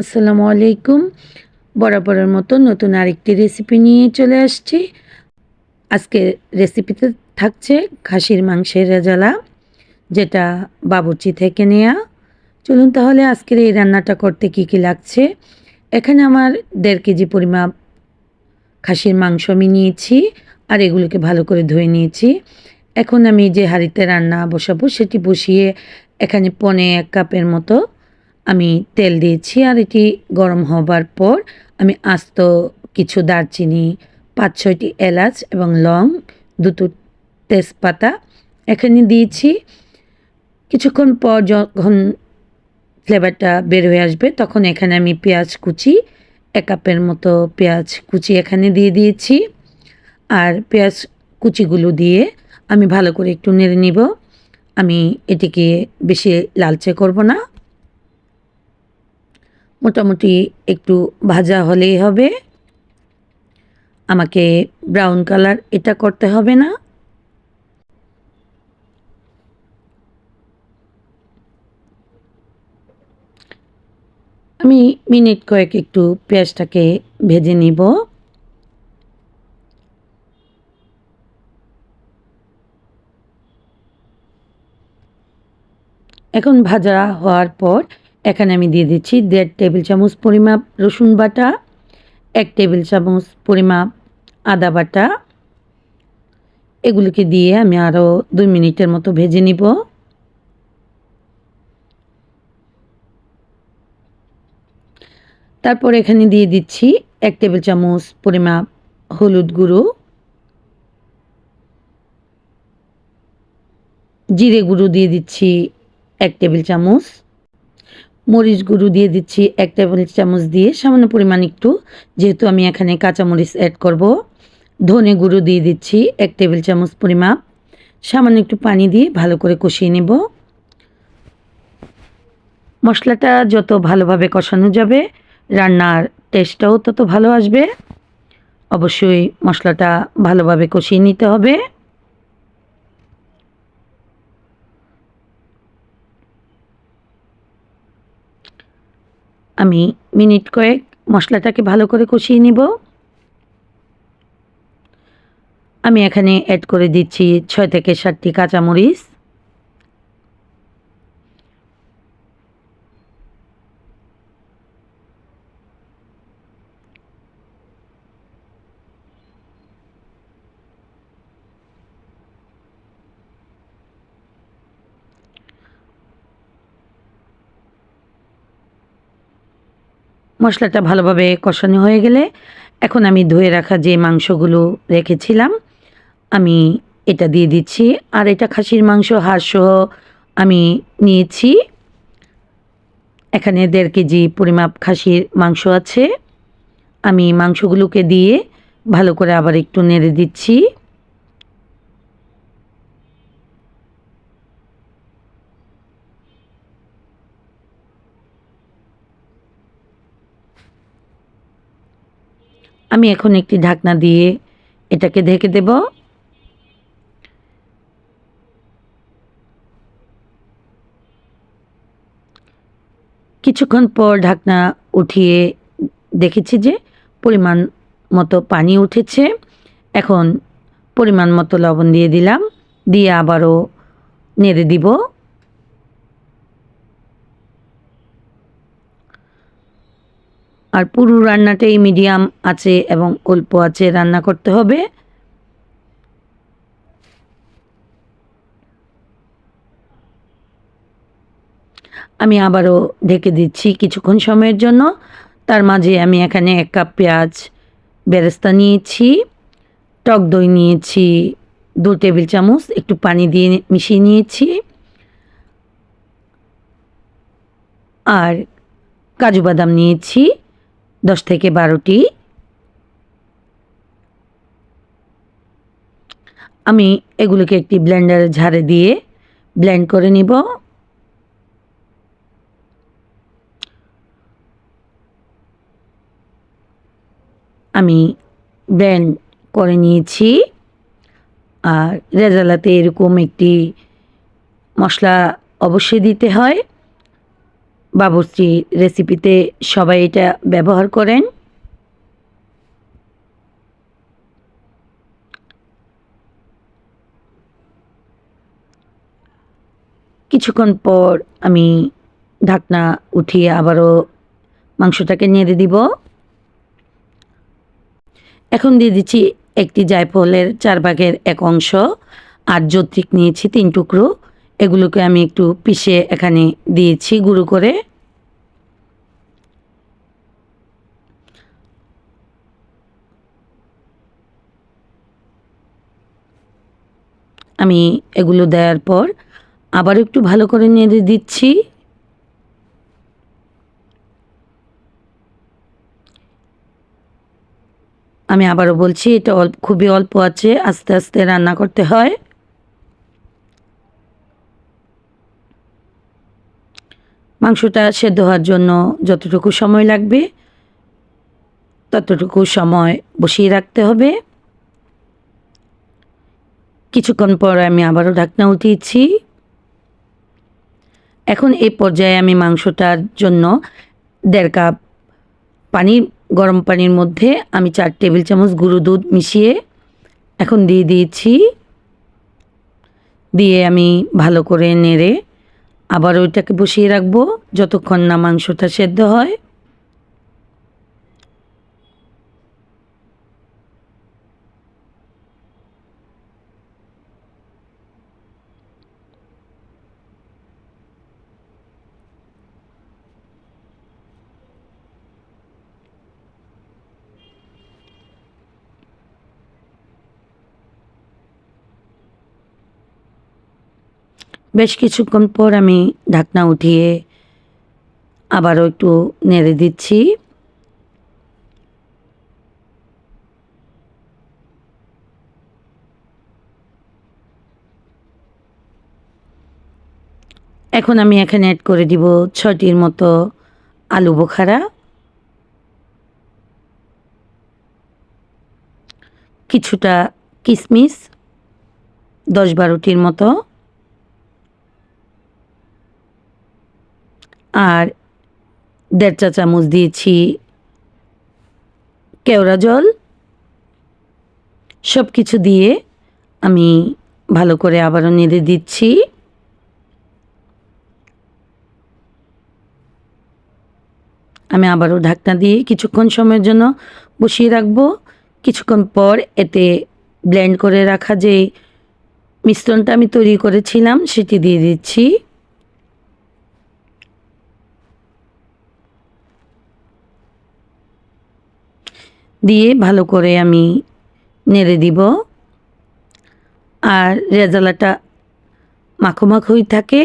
আসসালামু আলাইকুম। বরাবরের মতো নতুন আরেকটি রেসিপি নিয়ে চলে আসছি। আজকে রেসিপিতে থাকছে খাসির মাংসের রেজালা, যেটা বাবুর্চি থেকে নেয়া। চলুন তাহলে আজকের এই রান্নাটা করতে কি কি লাগছে? এখানে আমার দেড় কেজি পরিমাপ খাসির মাংস আমি নিয়েছি, আর এগুলোকে ভালো করে ধুয়ে নিয়েছি। এখন আমি যে হাঁড়িতে রান্না বসাবো সেটি বসিয়ে এখানে পনে এক কাপের মতো আমি তেল দিয়েছি আর এটি গরম হবার পর আমি আস্ত কিছু দারচিনি পাঁচ ছয়টি এলাচ এবং লং, দুটো তেজপাতা এখানে দিয়েছি। কিছুক্ষণ পর যখন ফ্লেভারটা বের হয়ে আসবে তখন এখানে আমি পেঁয়াজ কুচি, এক কাপের মতো পেঁয়াজ কুচি এখানে দিয়ে দিয়েছি। আর পেঁয়াজ কুচিগুলো দিয়ে আমি ভালো করে একটু নেড়ে নিব। আমি এটিকে বেশি লালচে করব না। মোটামুটি একটু ভাজা হলেই হবে। আমাকে ব্রাউন কালার এটা করতে হবে না। আমি মিনিট কয়েক একটু পেঁয়াজটাকে ভেজে নিব। এখন ভাজা হওয়ার পর এখানে আমি দিয়ে দিচ্ছি দেড় টেবিল চামচ পরিমাপ রসুন বাটা, এক টেবিল চামচ পরিমাপ আদা বাটা। এগুলিকে দিয়ে আমি আরও দুই মিনিটের মতো ভেজে নিব। তারপর এখানে দিয়ে দিচ্ছি এক টেবিল চামচ পরিমাপ হলুদ গুঁড়ো, জিরে গুঁড়ো দিয়ে দিচ্ছি এক টেবিল চামচ মরিচ গুঁড়ো দিয়ে দিচ্ছি এক টেবিল চামচ দিয়ে, সামান্য পরিমাণ একটু, যেহেতু আমি এখানে কাঁচামরিচ অ্যাড করব। ধনে গুঁড়ো দিয়ে দিচ্ছি এক টেবিল চামচ পরিমাপ। সামান্য একটু পানি দিয়ে ভালো করে কষিয়ে নেব। মশলাটা যত ভালোভাবে কষানো যাবে, রান্নার টেস্টটাও তত ভালো আসবে। অবশ্যই মশলাটা ভালোভাবে কষিয়ে নিতে হবে। আমি মিনিট কয়েক মশলাটাকে ভালো করে কষিয়ে নিব। আমি এখানে অ্যাড করে দিচ্ছি ছয় থেকে সাতটি কাঁচামরিচ। মশলাটা ভালোভাবে কষানো হয়ে গেলে এখন আমি ধুয়ে রাখা যে মাংসগুলো রেখেছিলাম, আমি এটা দিয়ে দিচ্ছি। আর এটা খাসির মাংস হাড়সহ আমি নিয়েছি। এখানে দেড় কেজি পরিমাপ খাসির মাংস আছে। আমি মাংসগুলোকে দিয়ে ভালো করে আবার একটু নেড়ে দিচ্ছি। আমি এখন একটি ঢাকনা দিয়ে এটাকে ঢেকে দেব। কিছুক্ষণ পর ঢাকনা উঠিয়ে দেখেছি যে পরিমাণ মতো পানি উঠেছে। এখন পরিমাণ মতো লবণ দিয়ে দিলাম, দিয়ে আবারও নেড়ে দিব। আর পুরো রান্নাটাই মিডিয়াম আছে এবং অল্প আছে রান্না করতে হবে। আমি আবারও ঢেকে দিচ্ছি কিছুক্ষণ সময়ের জন্য। তার মাঝে আমি এখানে এক কাপ পেঁয়াজ বেরেস্তা নিয়েছি, টক দই নিয়েছি, দু টেবিল চামচ একটু পানি দিয়ে মিশিয়ে নিয়েছি। আর কাজু বাদাম নিয়েছি দশ থেকে বারোটি। আমি এগুলোকে একটি ব্লেন্ডারে ঝাড়ে দিয়ে ব্লেন্ড করে নিব। আমি ব্লেন্ড করে নিয়েছি। আর রেজালাতে এরকম একটি মশলা অবশ্যই দিতে হয়। বাবুর্চি রেসিপিতে সবাই এটা ব্যবহার করেন। কিছুক্ষণ পর আমি ঢাকনা উঠিয়ে আবারও মাংসটাকে নেড়ে দিব। এখন দিয়ে দিচ্ছি একটি জায়ফলের চার ভাগের এক অংশ। আর যৌত্রিক নিয়েছি তিন টুকরো। এগুলোকে আমি একটু পিষে এখানে দিয়েছি গুঁড়ো করে। আমি এগুলো দেওয়ার পর আবার একটু ভালো করে নেড়ে দিচ্ছি। আমি আবারও বলছি, এটা খুবই অল্প আছে, আস্তে আস্তে রান্না করতে হয়। মাংসটা সেদ্ধ হওয়ার জন্য যতটুকু সময় লাগবে, ততটুকু সময় বসিয়ে রাখতে হবে। কিছুক্ষণ পর আমি আবারও ঢাকনা উঠিয়েছি। এখন এই পর্যায়ে আমি মাংসটার জন্য দেড় কাপ পানি, গরম পানির মধ্যে আমি চার টেবিল চামচ গুঁড়ো দুধ মিশিয়ে এখন দিয়ে দিয়েছি। দিয়ে আমি ভালো করে নেড়ে আবার ওইটাকে বসিয়ে রাখব যতক্ষণ না মাংসটা সেদ্ধ হয়। বেশ কিছুক্ষণ পর আমি ঢাকনা উঠিয়ে আবারও একটু নেড়ে দিচ্ছি। এখন আমি এখানে অ্যাড করে দিব ছটির মতো আলু বোখারা। কিছুটা কিশমিশ দশ বারোটির মতো। আর দেড় চা চামচ দিয়েছি কেওড়া জল। সব কিছু দিয়ে আমি ভালো করে আবারও নেড়ে দিচ্ছি। আমি আবারও ঢাকনা দিয়ে কিছুক্ষণ সময়ের জন্য বসিয়ে রাখব। কিছুক্ষণ পর এতে ব্লেন্ড করে রাখা যে মিশ্রণটা আমি তৈরি করেছিলাম, সেটি দিয়ে দিচ্ছি। দিয়ে ভালো করে আমি নেড়ে দিব। আর রেজালাটা মাখো মাখোই থাকে,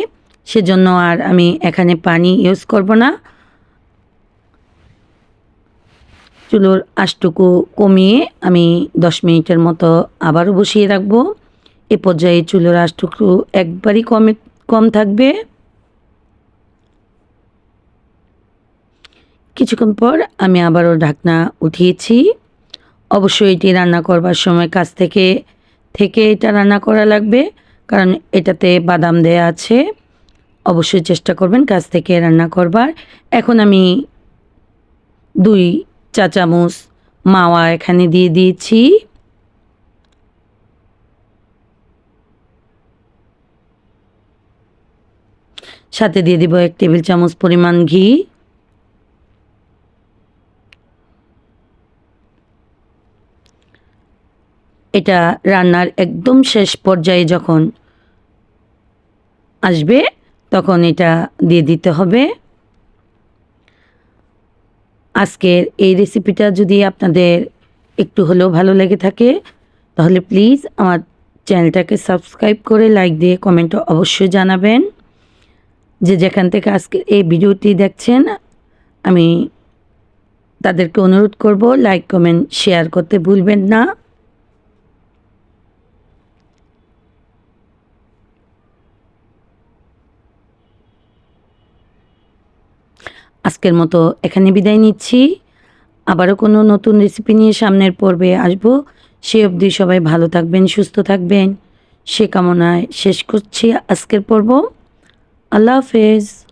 সেজন্য আর আমি এখানে পানি ইউজ করব না। চুলোর আশটুকু কমিয়ে আমি দশ মিনিটের মতো আবারও বসিয়ে রাখব। এ পর্যায়ে চুলোর আশটুকু একবারই কমে কম থাকবে। কিছুক্ষণ পর আমি আবারও ঢাকনা উঠিয়েছি। অবশ্যই এটি রান্না করবার সময় কাছ থেকে থেকে এটা রান্না করা লাগবে, কারণ এটাতে বাদাম দেয়া আছে। অবশ্যই চেষ্টা করবেন কাছ থেকে রান্না করবার। এখন আমি দুই চা চামচ মাওয়া এখানে দিয়ে দিয়েছি। সাথে দিয়ে দিব এক টেবিল চামচ পরিমাণ ঘি। এটা রান্নার একদম শেষ পর্যায়ে যখন আসবে, তখন এটা দিয়ে দিতে হবে। আজকের এই রেসিপিটা যদি আপনাদের একটু হলেও ভালো লেগে থাকে, তাহলে প্লিজ আমার চ্যানেলটাকে সাবস্ক্রাইব করে লাইক দিয়ে কমেন্ট অবশ্যই জানাবেন। যে যেখান থেকে আজকে এই ভিডিওটি দেখছেন, আমি তাদেরকে অনুরোধ করব লাইক কমেন্ট শেয়ার করতে ভুলবেন না। আজকের মতো এখানে বিদায় নিচ্ছি। আবারও কোনো নতুন রেসিপি নিয়ে সামনের পর্বে আসব। সে অবধি সবাই ভালো থাকবেন, সুস্থ থাকবেন। সে কামনায় শেষ করছি আজকের পর্ব। আল্লাহ হাফেজ।